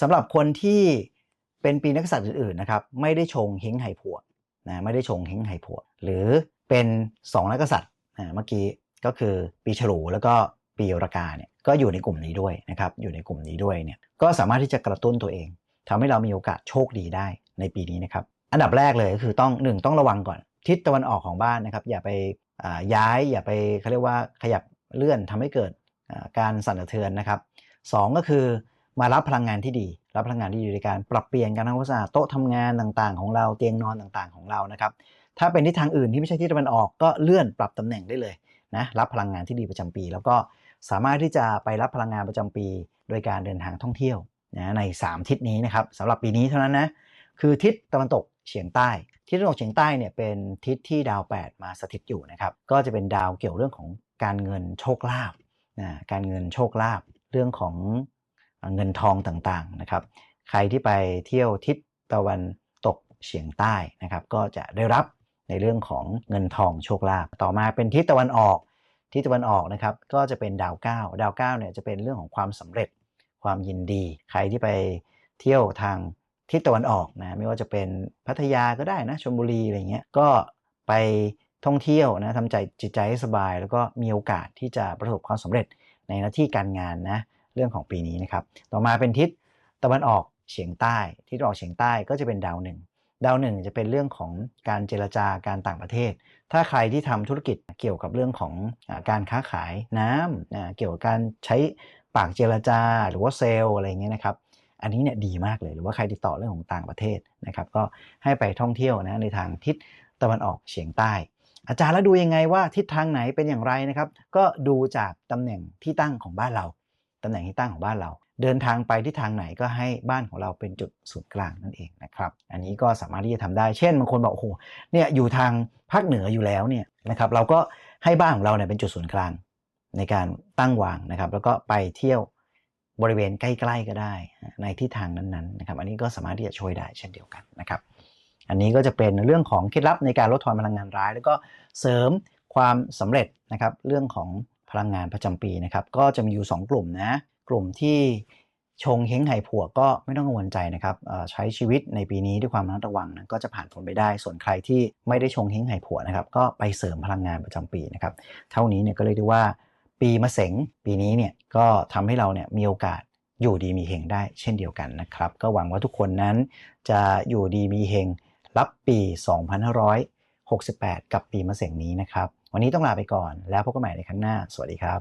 สำหรับคนที่เป็นปีนักษัตริย์อื่นๆนะครับไม่ได้ชงเฮงไห่ผัวนะไม่ได้ชงเฮงไห่ผัว หรือเป็นสองนักษัตริย์อ่าเมื่อกี้ก็คือปีฉลูแล้วก็ปีรากาเนี่ยก็อยู่ในกลุ่มนี้ด้วยนะครับอยู่ในกลุ่มนี้ด้วยเนี่ยก็สามารถที่จะกระตุ้นตัวเองทำให้เรามีโอกาสโชคดีได้ในปีนี้นะครับอันดับแรกเลยก็คือต้องหนึ่งต้องระวังก่อน ทิศตะวันออกของบ้านนะครับอย่าไปย้ายอย่าไปเขาเรียกว่าขยับเลื่อนทำให้เกิดการสั่นสะเทือนนะครับสองก็คือ มารับพลังงานที่ดี รับพลังงานที่ดีในการปรับเปลี่ยนการทำความสะอาดโต๊ะทำงานต่างๆ ของเราเตียงนอนต่างๆ ของเรานะครับ ถ้าเป็นทิศทางอื่นที่ไม่ใช่ทิศตะวันออกก็เลื่อนปรับตำแหน่งได้เลยนะรับพลังงานที่ดีประจำปี แล้วก็สามารถที่จะไปรับพลังงานประจำปี โดยการเดินทางท่องเที่ยวนะใน 3 ทิศนี้นะครับสำหรับปีนี้เท่านั้นนะคือทิศตะวันตกเฉียงใต้ ทิศตะวันตกเฉียงใต้เนี่ยเป็นทิศที่ดาว 8 มาสถิตอยู่นะครับก็จะเป็นดาวเกี่ยวเรื่องของการเงินโชคลาภนะการเงินโชคลาภเรื่องของ เงินทองต่างๆนะครับ ใครที่ไปเที่ยวทิศตะวันตกเฉียงใต้นะครับ ก็จะได้รับในเรื่องของเงินทองโชคลาภต่อมาเป็นทิศตะวันออกทิศตะวันออกนะครับ ก็จะเป็นดาวเก้าดาวเก้าเนี่ยจะเป็นเรื่องของความสำเร็จความยินดี ใครที่ไปเที่ยวทางทิศตะวันออกนะไม่ว่าจะเป็นพัทยาก็ได้นะชลบุรีอะไรเงี้ยก็ไปท่องเที่ยวนะทำใจจิตใจให้สบาย แล้วก็มีโอกาสที่จะประสบความสำเร็จในหน้าที่การงานนะ เรื่องของปีนี้นะครับ ต่อมาเป็นทิศตะวันออกเฉียงใต้ ทิศตะวันออกเฉียงใต้ก็จะเป็นดาวหนึ่งดาวหนึ่งจะเป็นเรื่องของการเจรจาการต่างประเทศ ถ้าใครที่ทำธุรกิจเกี่ยวกับเรื่องของการค้าขายน้ำนะเกี่ยวกับการใช้ปากเจรจาหรือว่าเซลล์อะไรเงี้ยนะครับ อันนี้เนี่ยดีมากเลย หรือว่าใครติดต่อเรื่องของต่างประเทศนะครับ ก็ให้ไปท่องเที่ยวนะในทางทิศตะวันออกเฉียงใต้ อาจารย์แล้วดูยังไงว่าทิศทางไหนเป็นอย่างไรนะครับ ก็ดูจากตำแหน่งที่ตั้งของบ้านเรา ตำแหน่งที่ตั้งของบ้านเรา เดินทางไปที่ทางไหนก็ให้บ้านของเราเป็นจุดศูนย์กลางนั่นเองนะครับ อันนี้ก็สามารถที่จะทำได้ เช่นบางคนบอกโอ้โหเนี่ยอยู่ทางภาคเหนืออยู่แล้วเนี่ยนะครับเราก็ให้บ้านของเราเนี่ยเป็นจุดศูนย์กลางในการตั้งวางนะครับ แล้วก็ไปเที่ยวบริเวณใกล้ๆก็ได้ในทิศทางนั้นๆนะครับ อันนี้ก็สามารถที่จะช่วยได้เช่นเดียวกันนะครับ อันนี้ก็จะเป็นเรื่องของเคล็ดลับในการลดทอนพลังงานร้าย แล้วก็เสริมความสำเร็จนะครับเรื่องของ ลังงานประจำปีนะครับก็จะมีอยู่ 2 กลุ่มนะกลุ่มที่ชงเฮงไห่ผัวก็ไม่ต้องกังวลใจนะครับใช้ชีวิตในปีนี้ด้วยความระมัดระวังนะก็จะผ่านผลไปได้ ส่วนใครที่ไม่ได้ชงเฮงไห่ผัวนะครับก็ไปเสริมพลังงานประจำปีนะครับเท่านี้เนี่ยก็เลยได้ว่าปีมะเสงปีนี้เนี่ยก็ทำให้เราเนี่ยมีโอกาสอยู่ดีมีเฮงได้เช่นเดียวกันนะครับ ก็หวังว่าทุกคนนั้นจะอยู่ดีมีเฮงรับปี 2568 กับปีมะเสงนี้นะครับ วันนี้ต้องลาไปก่อนแล้วพบกันใหม่ในครั้งหน้า สวัสดีครับ